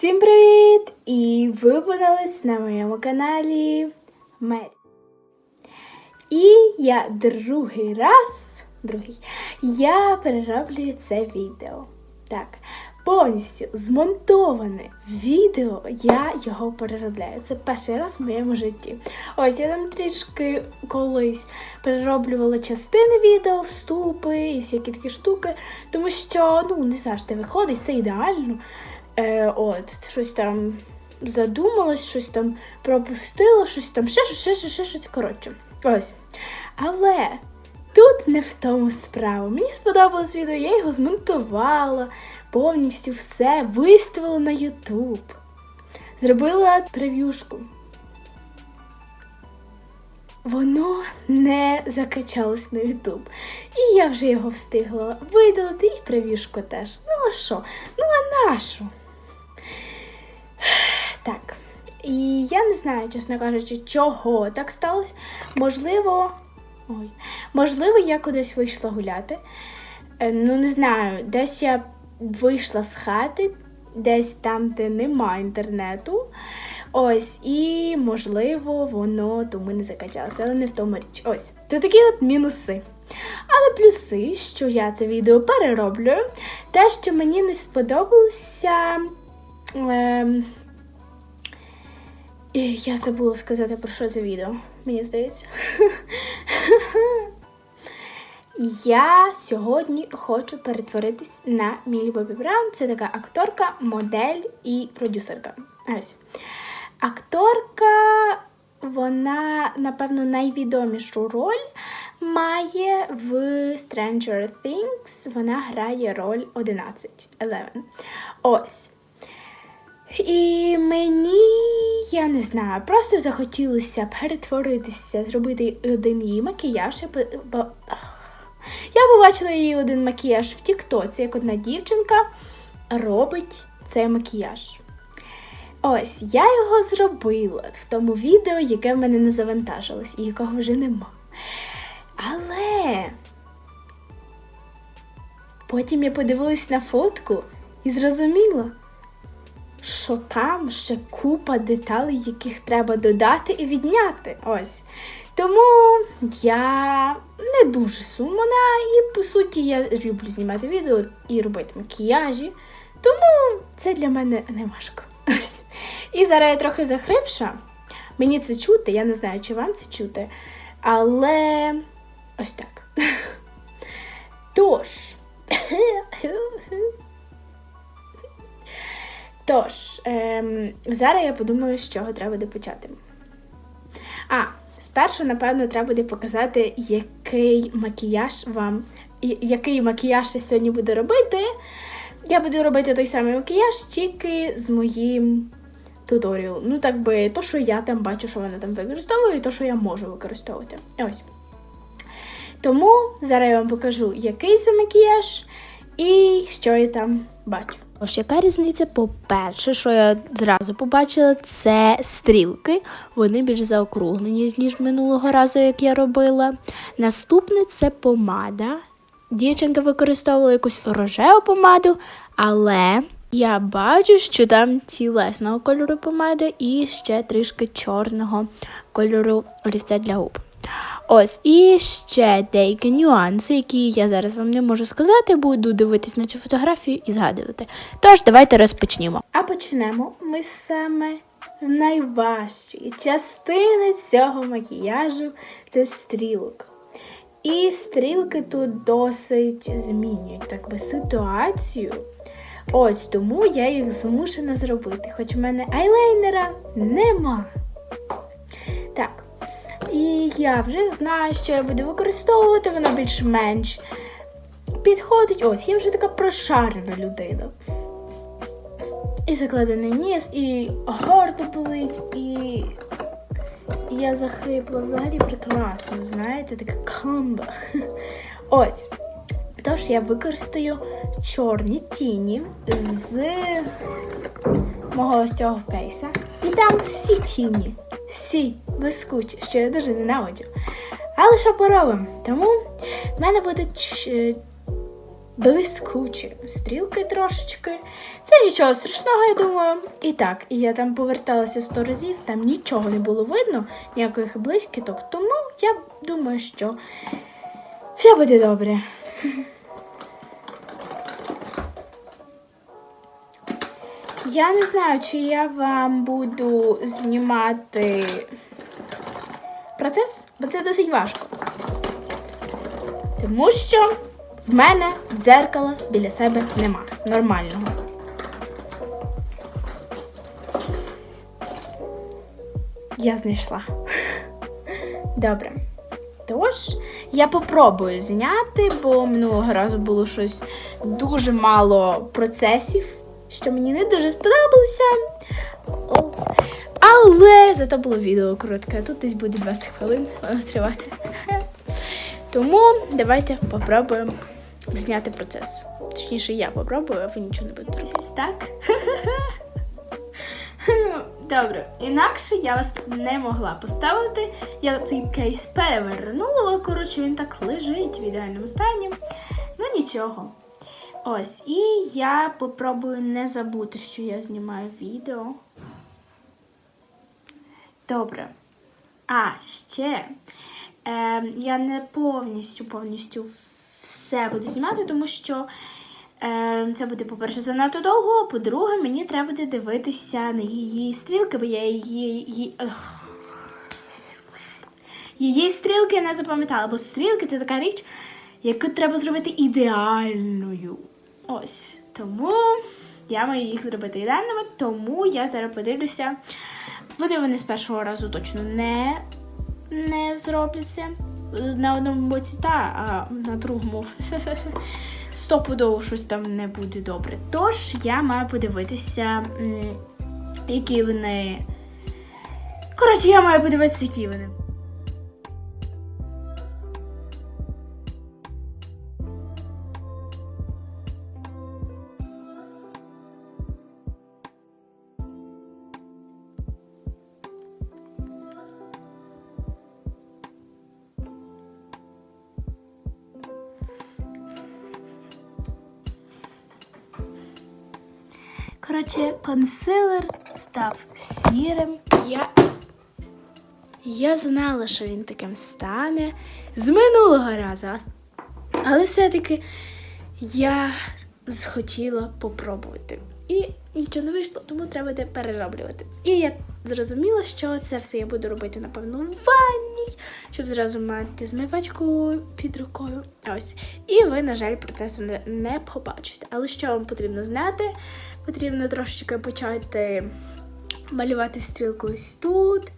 Всім привіт! І ви опинились на моєму каналі Мері. І я другий раз, другий, я перероблюю це відео. Так, повністю змонтоване відео, я його переробляю. Це перший раз в моєму житті. Ось я там трішки колись перероблювала частини відео, вступи і всякі такі штуки, тому що ну не завжди виходить, це ідеально. Е, от, щось там задумалась, щось там пропустила, щось там ще ще щось, ще щось. Коротше. Ось. Але тут не в тому справа. Мені сподобалось відео, я його змонтувала, повністю все виставила на YouTube. Зробила прев'юшку. Воно не закачалось на YouTube. І я вже його встигла видалити, і прев'юшку теж. Ну а що? Ну а нашу? Так. І я не знаю, чесно кажучи, чого так сталося. Можливо, ой, можливо, я кудись вийшла гуляти. Е, Ну, не знаю, десь я вийшла з хати, десь там, де нема інтернету. Ось, і можливо, воно тому не закачалося, але не в тому річ. Ось. Це такі от мінуси. Але плюси, що я це відео перероблюю, те, що мені не сподобалося. Ем, і я забула сказати, про що це відео, мені здається. Я сьогодні хочу перетворитись на Мілі Бобі Браун. Це така акторка, модель і продюсерка. Ось. Акторка, вона, напевно, найвідомішу роль має в Stranger Things. Вона грає роль 11. 11. Ось. І мені, я не знаю, просто захотілося перетворитися, зробити один її макіяж. Я, побачила її один макіяж в Тіктоці, як одна дівчинка робить цей макіяж. Ось, я його зробила в тому відео, яке в мене не завантажилось і якого вже нема. Але потім я подивилась на фотку і зрозуміла, що там ще купа деталей, яких треба додати і відняти. Ось. Тому я не дуже сумна, і по суті я люблю знімати відео і робити макіяжі. Тому це для мене не важко. Ось. І зараз я трохи захрипша. Мені це чути, я не знаю, чи вам це чути. Але ось так. Тож. Тож, ем, зараз я подумаю, з чого треба буде почати. А, спершу, напевно, треба буде показати, який макіяж вам, який макіяж я сьогодні буду робити. Я буду робити той самий макіяж, тільки з моїм туторіалом. Ну, так би, то, що я там бачу, що вона там використовує, і то, що я можу використовувати. Ось. Тому зараз я вам покажу, який це макіяж і що я там бачу. Тож, яка різниця? По-перше, що я зразу побачила, це стрілки. Вони більш заокруглені, ніж минулого разу, як я робила. Наступне це помада. Дівчинка використовувала якусь рожеву помаду, але я бачу, що там тілесного кольору помада і ще трішки чорного кольору олівця для губ. Ось, і ще деякі нюанси, які я зараз вам не можу сказати, буду дивитись на цю фотографію і згадувати. Тож, давайте розпочнімо. А почнемо ми саме з найважчої частини цього макіяжу це стрілок. І стрілки тут досить змінюють так би ситуацію. Ось тому я їх змушена зробити, хоч в мене айлайнера нема. І я вже знаю, що я буду використовувати, воно більш-менш підходить. Ось, я вже така прошарена людина. І закладений ніс, і горло болить, і я захрипла взагалі прекрасно, знаєте, така камба. Ось. Тож я використаю чорні тіні з мого ось цього пейса. І там всі тіні, всі блискучі, що я дуже ненавиджу. Але що поробимо? Тому в мене буде ч- блискучі стрілки трошечки. Це нічого страшного, я думаю. І так, і я там поверталася сто разів, там нічого не було видно, ніяких блискіток, тому я думаю, що все буде добре. Я не знаю, чи я вам буду знімати процес, бо це досить важко. Тому що в мене дзеркала біля себе нема нормального. Я знайшла. Добре. Тож, я попробую зняти, бо минулого разу було щось дуже мало процесів, що мені не дуже сподобалося. Але зато було відео коротке, тут десь буде 20 хвилин воно тривати. Тому давайте попробуємо зняти процес. Точніше, я попробую, а ви нічого не будете робити. Так? Добре, інакше я вас не могла поставити. Я цей кейс перевернула. Коротше, він так лежить в ідеальному стані. Ну нічого. Ось, і я попробую не забути, що я знімаю відео. Добре. А, ще. Е, я не повністю повністю все буду знімати, тому що е, це буде, по-перше, занадто довго, а по-друге, мені треба буде дивитися на її стрілки, бо я її. її ех. Її стрілки не запам'ятала, бо стрілки це така річ, яку треба зробити ідеальною. Ось. Тому я маю їх зробити ідеальними, тому я зараз подивлюся. Вони вони з першого разу точно не, не зробляться. На одному боці та, а на другому стопудово щось там не буде добре. Тож я маю подивитися, які вони. Коротше, я маю подивитися, які вони. Став сірим. Я... Я знала, що він таким стане з минулого разу. Але все-таки я схотіла попробувати. І нічого не вийшло, тому треба буде перероблювати. І я зрозуміла, що це все я буду робити, напевно, в ванні, щоб зразу мати змивачку під рукою. Ось. І ви, на жаль, процесу не, не побачите. Але що вам потрібно знати? Потрібно трошечки почати малювати стрілку ось тут,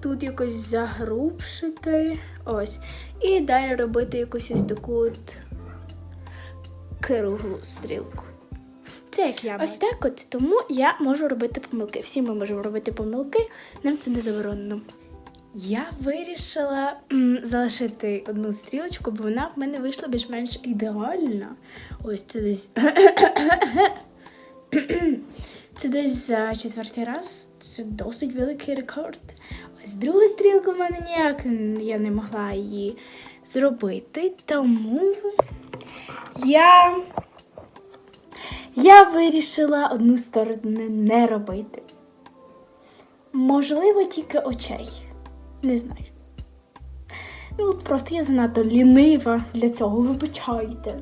тут якось загрубшити. Ось. І далі робити якусь ось таку от круглу стрілку. Це як я. Ось так от, тому я можу робити помилки. Всі ми можемо робити помилки, нам це не заборонено. Я вирішила м, залишити одну стрілочку, бо вона в мене вийшла більш-менш ідеальна. Ось це десь. Це десь за четвертий раз. Це досить великий рекорд. Ось другу стрілку в мене ніяк я не могла її зробити, тому я, я вирішила одну сторону не робити. Можливо, тільки очей. Не знаю. Ну, просто я занадто лінива для цього, вибачайте.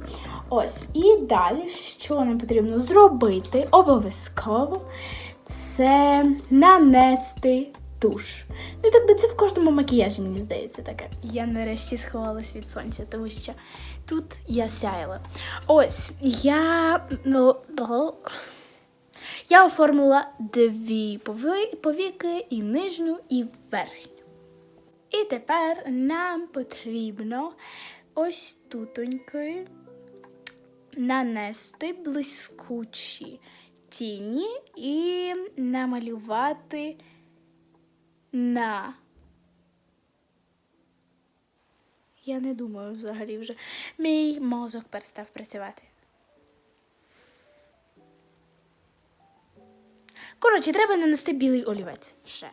Ось, і далі, що нам потрібно зробити обов'язково, це нанести туш. Ну, так би це в кожному макіяжі, мені здається, таке. Я нарешті сховалась від сонця, тому що тут я сяяла. Ось, я. ну, Я оформила дві повіки, і нижню, і верхню. І тепер нам потрібно ось тутоньки нанести блискучі тіні і намалювати на. Я не думаю взагалі вже. Мій мозок перестав працювати. Коротше, треба нанести білий олівець ще.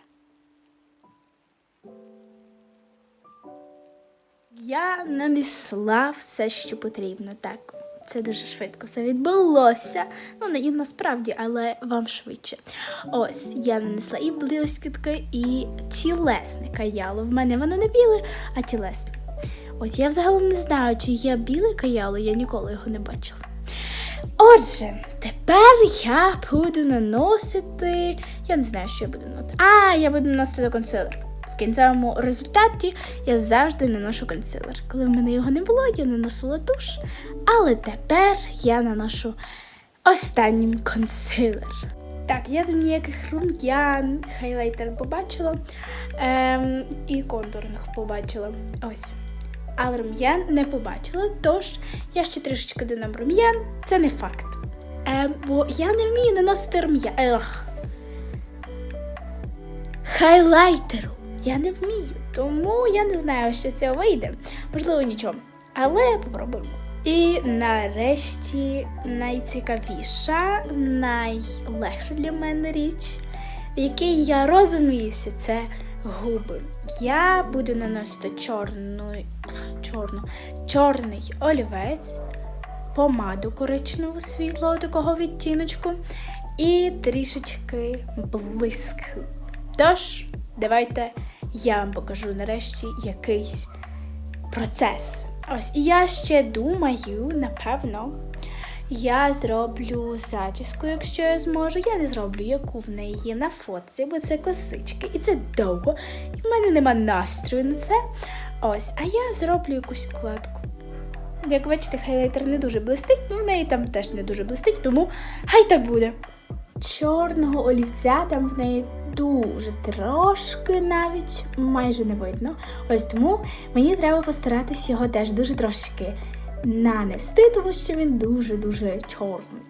Я нанесла все, що потрібно. Так, це дуже швидко все відбулося. Ну, не і насправді, але вам швидше. Ось я нанесла і блискітки, і тілесне каяло. В мене воно не біле, а тілесне. Ось я взагалом не знаю, чи є біле каяло, я ніколи його не бачила. Отже, тепер я буду наносити. Я не знаю, що я буду наносити. А, я буду наносити консилер. В кінцевому результаті я завжди наношу консилер. Коли в мене його не було, я наносила туш. Але тепер я наношу останнім консилер. Так, я там ніяких рум'ян, хайлайтер побачила. Ем, і контурних побачила. Ось. Але рум'ян не побачила, тож я ще трішечки додам рум'ян. Це не факт. Ем, бо я не вмію наносити рум'ян. Хайлайтеру я не вмію, тому я не знаю, що з цього вийде. Можливо, нічого. Але попробуємо. І нарешті найцікавіша, найлегша для мене річ, в якій я розуміюся, це губи. Я буду наносити чорну, чорну, чорний олівець, помаду коричневу світлого такого відтіночку і трішечки блиск. Тож, давайте я вам покажу нарешті якийсь процес. Ось, і я ще думаю, напевно, я зроблю зачіску, якщо я зможу. Я не зроблю, яку в неї є на фотці, бо це косички, і це довго. І в мене нема настрою на це. Ось, а я зроблю якусь укладку. Як бачите, хайлайтер не дуже блистить, ну в неї там теж не дуже блистить, тому хай так буде. Чорного олівця там в неї дуже трошки навіть майже не видно. Ось тому мені треба постаратись його теж дуже трошки нанести, тому що він дуже-дуже чорний.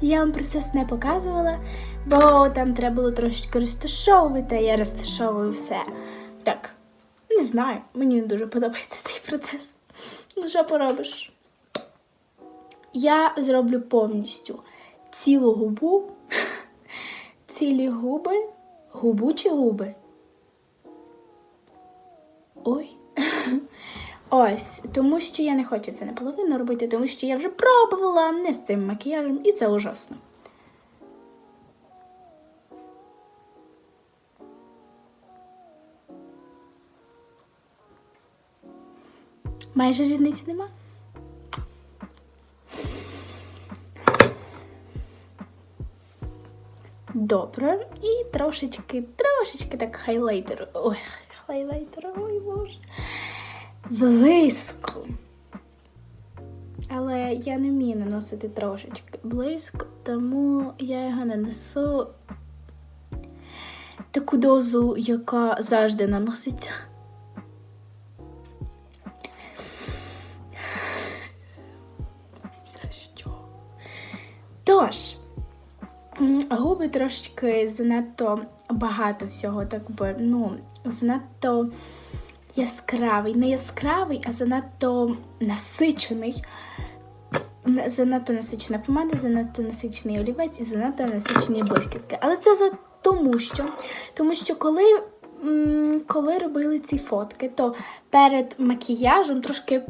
Я вам процес не показувала, бо там треба було трошечки розташовувати, а я розташовую все. Так, не знаю, мені не дуже подобається цей процес. Ну, що поробиш? Я зроблю повністю цілу губу, цілі губи, губу чи губи. Ой. Ось, тому що я не хочу це наполовину робити, тому що я вже пробувала не з цим макіяжем, і це ужасно. Майже різниці нема. Добре. І трошечки, трошечки так хайлайтер. Ой, хайлайтер, ой боже. Блиску. Але я не вмію наносити трошечки блиску, тому я його нанесу таку дозу, яка завжди наноситься. Тож, губи трошечки занадто багато всього, так би, ну, занадто яскравий. Не яскравий, а занадто насичений. Занадто насичена помада, занадто насичений олівець і занадто насичені блискітки. Але це за тому, що, тому що коли, коли робили ці фотки, то перед макіяжем трошки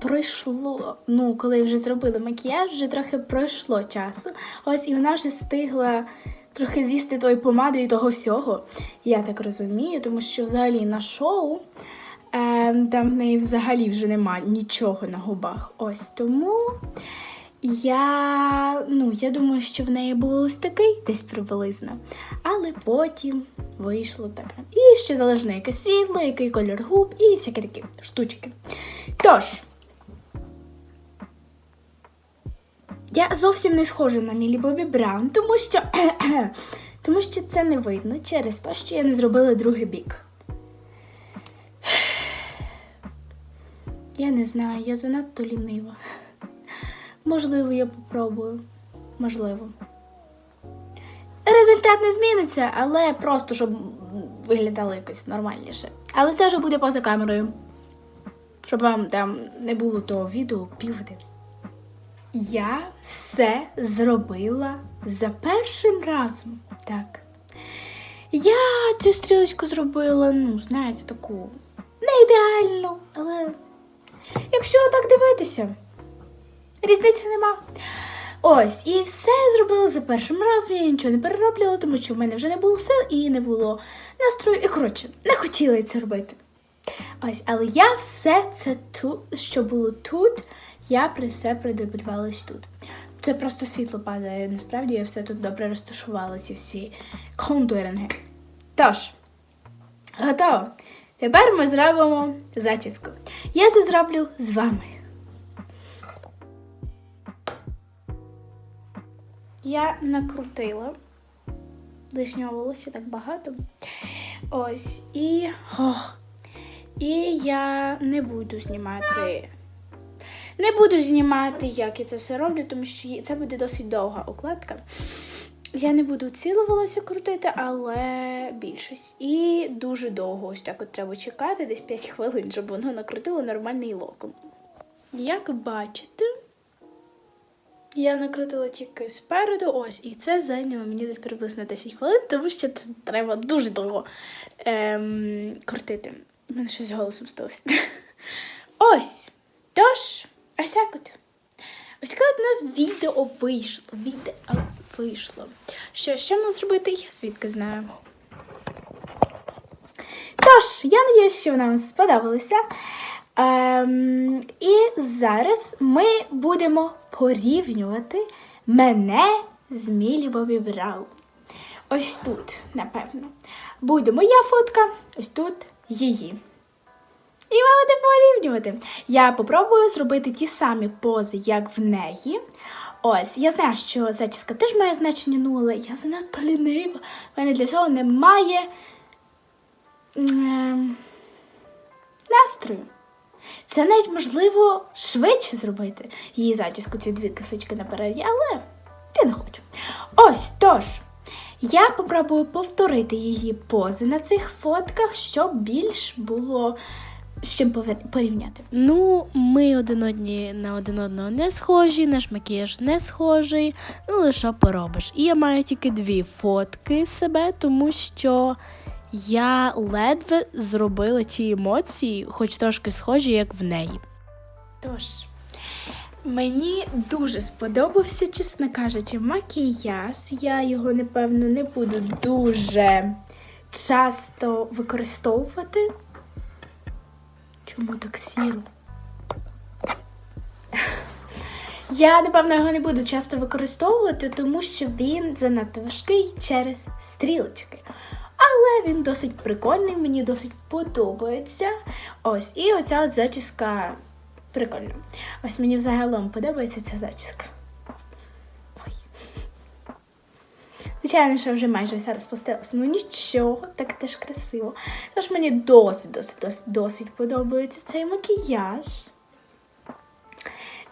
пройшло. Ну, коли вже зробили макіяж, вже трохи пройшло часу. Ось і вона вже встигла трохи з'їсти тої помади і того всього. Я так розумію, тому що взагалі на шоу. Ем, там в неї взагалі вже нема нічого на губах. Ось тому я, ну, я думаю, що в неї було ось такий десь приблизно. Але потім вийшло таке. І ще залежно, яке світло, який кольор губ і всякі такі штучки. Тож. Я зовсім не схожа на Мілі Бобі Браун, тому що, тому що це не видно через те, що я не зробила другий бік. Я не знаю, я занадто лінива. Можливо, я попробую. Можливо. Результат не зміниться, але просто щоб виглядало якось нормальніше. Але це вже буде поза камерою. Щоб вам там не було того відео півгодини. Я все зробила за першим разом. Так. Я цю стрілочку зробила, ну, знаєте, таку не ідеальну, але якщо так дивитися, різниці нема. Ось, і все зробила за першим разом, я нічого не перероблювала, тому що в мене вже не було сил і не було настрою. І коротше, не хотіла це робити. Ось, але я все це тут, що було тут, я при все придобрювалась тут. Це просто світло падає. Насправді я все тут добре розташувала, ці всі контуринги. Тож, готово. Тепер ми зробимо зачіску. Я це зроблю з вами. Я накрутила лишнього волосся так багато. Ось. І. О, і я не буду знімати. Не буду знімати, як я це все роблю, тому що це буде досить довга укладка. Я не буду ціле волосся крутити, але більшість. І дуже довго ось так от треба чекати, десь 5 хвилин, щоб воно накрутило нормальний локон. Як бачите, я накрутила тільки спереду, ось, і це зайняло мені десь приблизно 10 хвилин, тому що це треба дуже довго ем, крутити. У мене щось з голосом сталося. Ось. Тож, ось так от. Ось таке от нас відео вийшло. Відео вийшло. Що ще можна зробити, я звідки знаю. Тож, я надіюсь, що вона вам сподобалася. Ем, і зараз ми будемо порівнювати мене з Мілі Бобі Браун. Ось тут, напевно, буде моя фотка, ось тут її. І ми будемо порівнювати. Я попробую зробити ті самі пози, як в неї. Ось, я знаю, що зачіска теж має значення ну, я занадто лінива. В мене для цього немає ем, настрою. Це навіть можливо швидше зробити її зачіску, ці дві кисочки наперед, але я не хочу. Ось тож. Я попробую повторити її пози на цих фотках, щоб більш було з чим порівняти. Ну, ми один одні на один одного не схожі, наш макіяж не схожий. Ну, що поробиш? І я маю тільки дві фотки себе, тому що я ледве зробила ті емоції, хоч трошки схожі, як в неї. Тож, мені дуже сподобався, чесно кажучи, макіяж. Я його, напевно, не буду дуже часто використовувати. Чому так сіро? Я, напевно, його не буду часто використовувати, тому що він занадто важкий через стрілочки. Але він досить прикольний, мені досить подобається. Ось, і оця от зачіска прикольна. Ось мені взагалом подобається ця зачіска. Звичайно, що вже майже вся розпустилася. Ну нічого, так теж красиво. Тож мені досить, досить, досить, досить подобається цей макіяж.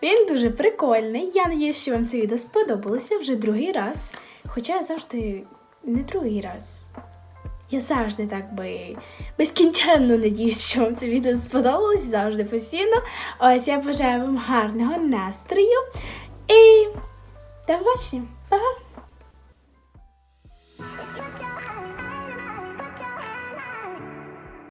Він дуже прикольний. Я надіюсь, що вам це відео сподобалося вже другий раз. Хоча я завжди не другий раз. Я завжди так би безкінченно надіюсь, що вам це відео сподобалось завжди постійно. Ось я бажаю вам гарного настрою і до побачення. Па-па!